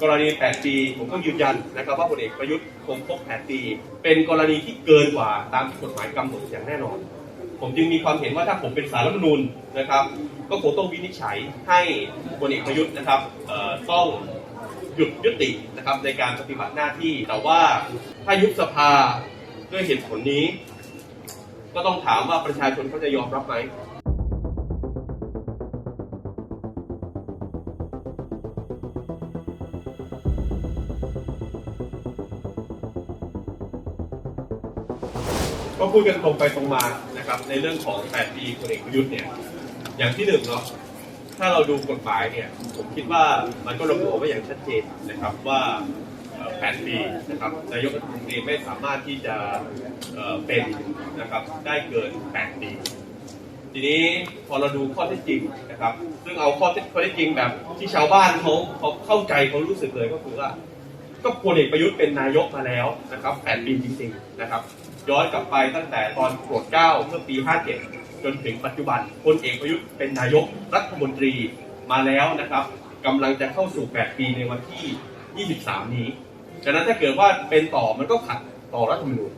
กรณี 8 ปี ผมก็ยืนยันนะครับว่าพลเอกประยุทธ์คงครบ 8 ปี เป็นกรณีที่เกินกว่าตามกฎหมายกำหนดอย่างแน่นอน ผมจึงมีความเห็นว่าถ้าผมเป็นสารรัฐมนูญนะครับ ก็คงต้องวินิจฉัยให้พลเอกประยุทธ์นะครับต้องหยุดยุตินะครับในการปฏิบัติหน้าที่ แต่ว่าถ้ายุบสภาด้วยเหตุผลนี้ ก็ต้องถามว่าประชาชนเขาจะยอมรับไหม ก็พูดกันตรงไปตรงมานะครับ ในเรื่องของ 8 ปีพลเอกประยุทธ์เนี่ย อย่างที่หนึ่งเนาะถ้าเราดูกฎหมายเนี่ยผมคิดว่ามันก็ระบุไว้อย่างชัดเจนนะครับว่าเอ่อ8ปีนะครับนายกรัฐมนตรีไม่สามารถที่จะเป็นนะครับได้เกิน8ปีทีนี้พอเราดูข้อเท็จจริงนะครับ ซึ่งเอาข้อเท็จข้อเท็จจริงแบบ ที่ชาวบ้านเขาเขาเข้าใจเขารู้สึกเลยก็คือว่า ก็พลเอกประยุทธ์เป็นนายกมาแล้วนะครับ8ปีจริง ๆ นะครับ ย้อนกลับไปตั้งแต่ตอนโปรดเกล้าเมื่อปี 57 จนถึงปัจจุบันพลเอกประยุทธ์เป็นนายกรัฐมนตรีมาแล้วนะครับกำลังจะเข้าสู่ 8 ปีในวันที่ 23 นี้ฉะนั้นถ้าเกิดว่าเป็นต่อมันก็ขัดต่อรัฐธรรมนูญ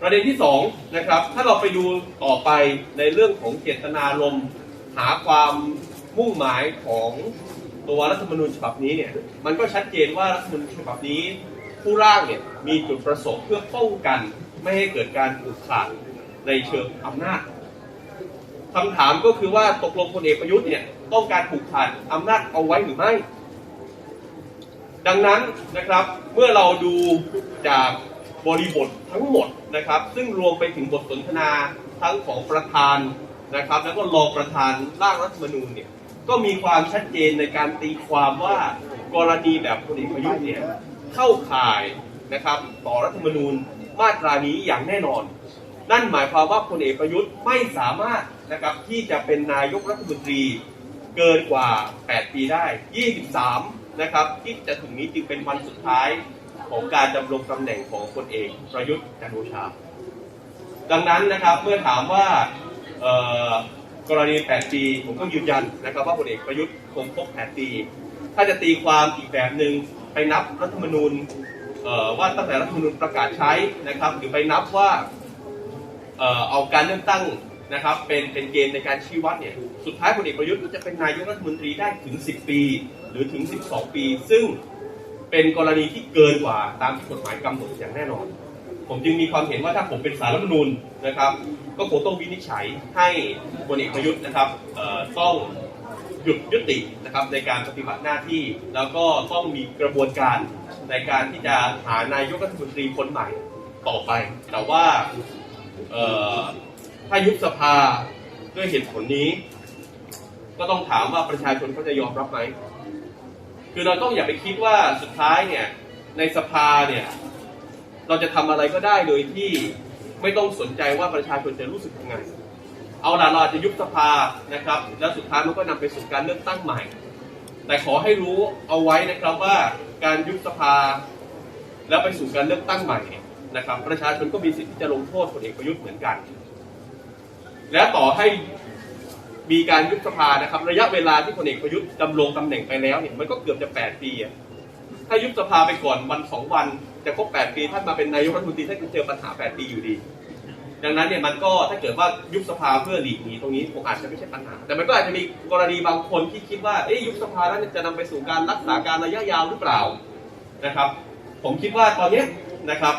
ประเด็นที่ 2 นะครับ ถ้าเราไปดูต่อไปในเรื่องของเจตนารมณ์หาความมุ่งหมายของตัวรัฐธรรมนูญฉบับนี้เนี่ยมันก็ชัดเจนว่ารัฐธรรมนูญฉบับนี้ ผู้ร่างเนี่ยมีจุดประสงค์เพื่อป้องกัน ไม่ให้เกิดการผูกขาดในเชิงอำนาจคำถามก็คือว่าตกลงพลเอกประยุทธ์เนี่ยต้องการผูกขาดอำนาจเอาไว้หรือไม่ ดังนั้นนะครับเมื่อเราดูจากบริบททั้งหมดนะครับ ซึ่งรวมไปถึงบทสนทนาทั้งของประธานนะครับ แล้วก็รองประธานร่างรัฐธรรมนูญเนี่ยก็มีความชัดเจนในการตีความว่ากรณีแบบพลเอกประยุทธ์เนี่ยเข้าข่ายนะครับต่อรัฐธรรมนูญ มาตรานี้อย่างแน่นอน นั่นหมายความว่าพลเอกประยุทธ์ไม่สามารถนะครับที่จะเป็นนายกรัฐมนตรีเกินกว่า 8 ปีได้ 23 นะครับที่จะถึงนี้จึงเป็นวันสุดท้ายของการดำรงตำแหน่งของพลเอกประยุทธ์จันทร์โอชา ดังนั้นนะครับเมื่อถามว่ากรณี 8 ปีผมก็ยืนยันนะครับว่าพลเอกประยุทธ์คงครบ 8 ปี ถ้าจะตีความอีกแบบหนึ่งไปนับรัฐธรรมนูญ ว่าตั้งแต่รัฐธรรมนูญประกาศใช้นะครับ หรือไปนับว่าเออเอาการเลือกตั้งนะครับเป็นเป็นเกณฑ์ในการชี้วัดเนี่ยสุดท้ายพลเอกประยุทธ์ก็จะเป็นนายกรัฐมนตรีได้ถึง 10 ปี หรือถึง 12 ปี ซึ่งเป็นกรณีที่เกินกว่าตามที่กฎหมายกำหนดอย่างแน่นอน ผมจึงมีความเห็นว่าถ้าผมเป็นสารรัฐมนูญนะครับ ก็คงต้องวินิจฉัยให้พลเอกประยุทธ์นะครับต้อง หยุดยุตินะครับในการปฏิบัติหน้าที่ แล้วก็ต้องมีกระบวนการในการที่จะหานายกรัฐมนตรีคนใหม่ต่อไป แต่ว่าถ้ายุบสภาด้วยเหตุผลนี้ ก็ต้องถามว่าประชาชนเขาจะยอมรับไหมคือเราต้องอย่าไปคิดว่าสุดท้ายเนี่ยในสภาเนี่ยเราจะทำอะไรก็ได้โดยที่ไม่ต้องสนใจว่าประชาชนจะรู้สึกยังไง เอาล่ะเราจะยุบสภานะครับ แล้วสุดท้ายมันก็นำไปสู่การเลือกตั้งใหม่ แต่ขอให้รู้เอาไว้นะครับว่าการยุบสภา แล้วไปสู่การเลือกตั้งใหม่นะครับ ประชาชนก็มีสิทธิ์ที่จะลงโทษพลเอกประยุทธ์เหมือนกัน และต่อให้มีการยุบสภานะครับ ระยะเวลาที่พลเอกประยุทธ์ดำรงตำแหน่งไปแล้วเนี่ยมันก็เกือบจะ8ปีอะถ้ายุบสภาไปก่อนวันสองวันจะครบ8ปีท่านมาเป็นนายกรัฐมนตรีท่านก็เจอปัญหา8ปีอยู่ดี ดังนั้นเนี่ยมันก็ถ้าเกิดว่ายุบสภาเพื่อหลีกหนีตรงนี้คงอาจจะไม่ใช่ปัญหา แต่มันก็อาจจะมีกรณีบางคนที่คิดว่าเอ๊ยยุบสภาแล้วจะนำไปสู่การรักษาการระยะยาวหรือเปล่านะครับ ผมคิดว่าตอนนี้นะครับ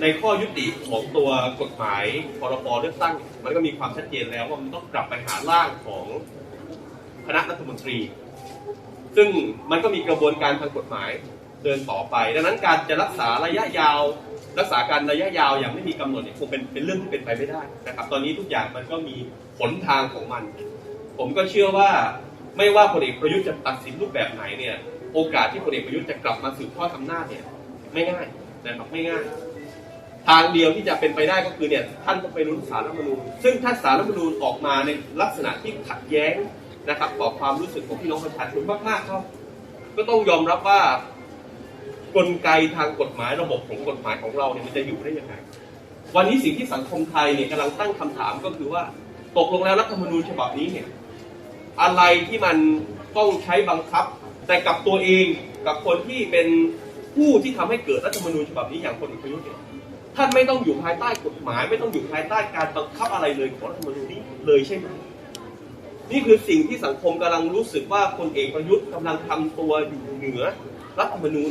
ในข้อยุติของตัวกฎหมายพรบเลือกตั้ง มันก็มีความชัดเจนแล้วว่ามันต้องกลับไปหาร่างของคณะรัฐมนตรี ซึ่งมันก็มีกระบวนการทางกฎหมายเดินต่อไป ดังนั้นการจะรักษาระยะยาว รักษาการระยะยาวอย่างไม่มีกำหนดเนี่ยคงเป็นเป็นเรื่องที่เป็นไปไม่ได้นะครับตอนนี้ทุกอย่างมันก็มีผลทางของมัน ผมก็เชื่อว่าไม่ว่าพลเอกประยุทธ์จะตัดสินรูปแบบไหนเนี่ย โอกาสที่พลเอกประยุทธ์จะกลับมาสืบทอดอำนาจเนี่ยไม่ง่ายนะครับไม่ง่าย ทางเดียวที่จะเป็นไปได้ก็คือเนี่ยท่านต้องไปรุ้นสารรัฐมนูญซึ่งถ้าสารรัฐมนูญออกมาในลักษณะที่ขัดแย้งนะครับต่อความรู้สึกของพี่น้องประชาชนมากๆครับก็ต้องยอมรับว่า กลไกทางกฎหมายระบบของกฎหมายของเราเนี่ยมันจะอยู่ได้ยังไง วันนี้สิ่งที่สังคมไทยเนี่ยกำลังตั้งคำถามก็คือว่าตกลงแล้วรัฐธรรมนูญฉบับนี้เนี่ยอะไรที่มันต้องใช้บังคับ แต่กับตัวเองกับคนที่เป็นผู้ที่ทำให้เกิดรัฐธรรมนูญฉบับนี้อย่างพลเอกปยุทธ์เนี่ยท่านไม่ต้องอยู่ภายใต้กฎหมาย ไม่ต้องอยู่ภายใต้การบังคับอะไรเลยของรัฐธรรมนูญนี้เลยใช่ไหมนี่คือสิ่งที่สังคมกำลังรู้สึกว่าพลเอกประยุทธ์กำลังทำตัวอยู่เหนือรัฐธรรมนูญ